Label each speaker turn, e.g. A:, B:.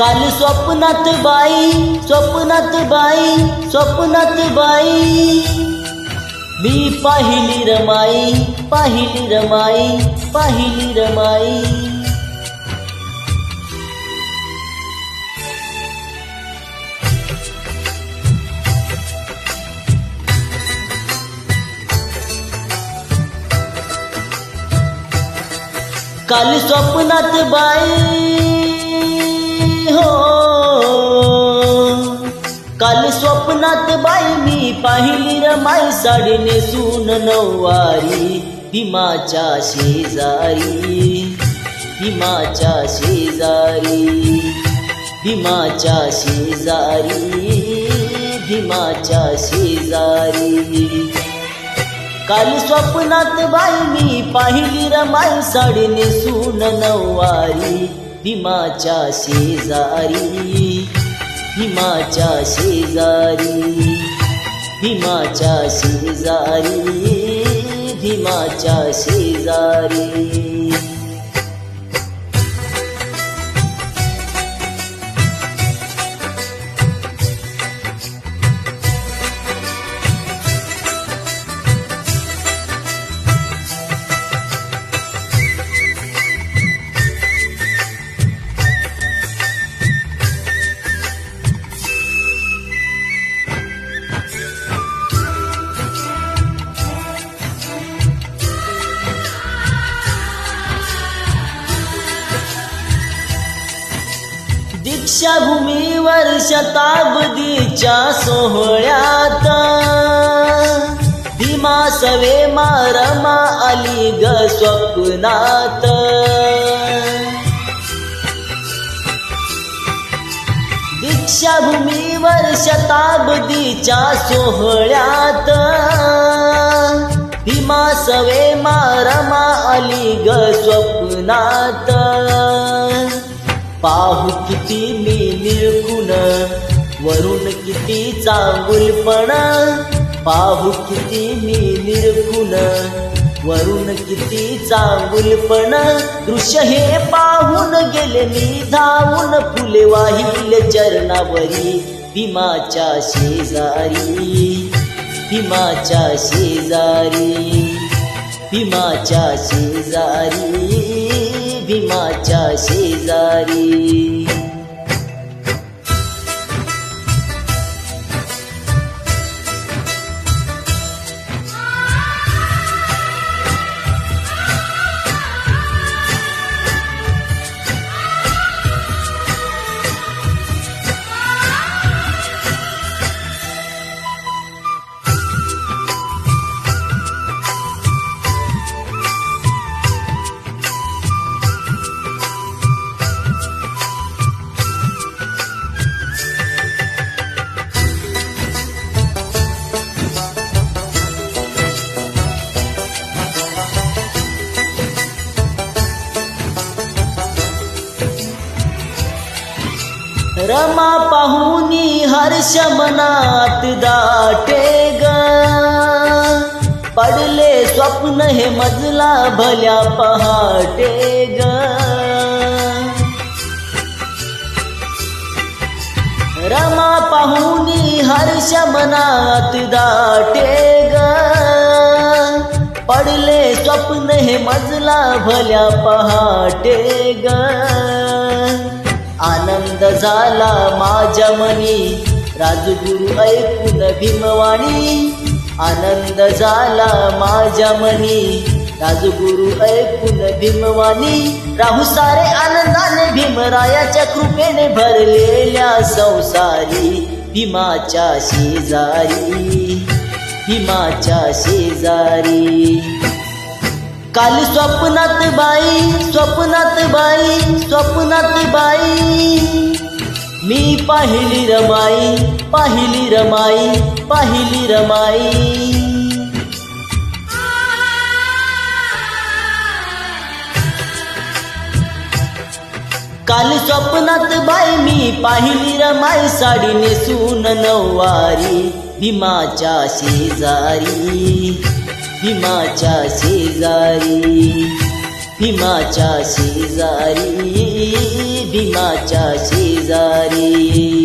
A: काल स्वप्नात बाई स्वप्नात बाई स्वप्नात बाई. मी पाहिली रमाई पाहिली रमाई पाहिली रमाई. काल स्वप्नात बाई स्वप्नात बाई मी पाहिली रमाई साडी नेसून नऊवारी. भीमाच्या शेजारी भीमाच्या शेजारी भीमाच्या शेजारी भीमाच्या शेजारी. काल स्वप्नात बाई मी पाहिली रमाई साडी नेसून नऊवारी. भीमाच्या शेजारी. भीमाच्या शेजारी भीमाच्या शेजारी भीमाच्या शेजारी. दीक्षाभूमीवर शताब्दीच्या सोहळ्यात. भीमा सवे मारमा आली ग स्वप्नात. दीक्षाभूमीवर शताब्दीच्या सोहळ्यात. भीमा सवे मारमा आली ग स्वप्नात. पाहू किती मी निर्गुण वरून किती चांगुलपण. पाहू किती मी निर्गुण वरून किती चांगुलपण. दृश्य हे पाहून गेले मी धावून फुले वाहिले चरणावरी. भीमाच्या शेजारी भीमाच्या शेजारी भीमाच्या शेजारी. भीमाच्या शेजारी. रमा पाहुनी हर्ष मनात दाटे ग पडले स्वप्न हे मजला भल्या पहाटे ग रमा पाहुनी हर्ष मनात दाटे ग पडले स्वप्न हे मजला भल्या पहाटे ग आनंद झाला माझ्या मनी. राजगुरु ऐकून भीमवाणी. आनंद झाला माझ्या मनी. राजगुरु ऐकून भीमवाणी. राहू सारे आनंदाने भीमरायाच्या कृपेने भरलेल्या संसारी. भीमाच्या शेजारी. भीमाच्या शेजारी. काल स्वप्नात बाई स्वप्नात बाई स्वप्नात बाई. मी पाहिली रमाई पाहिली रमाई पाहिली रमाई. काल स्वप्नात बाई मी पाहिली रमाई साडी नेसून नऊवारी भीमाच्या शेजारी. भीमाच्या शेजारी भीमाच्या शेजारी भीमाच्या शेजारी.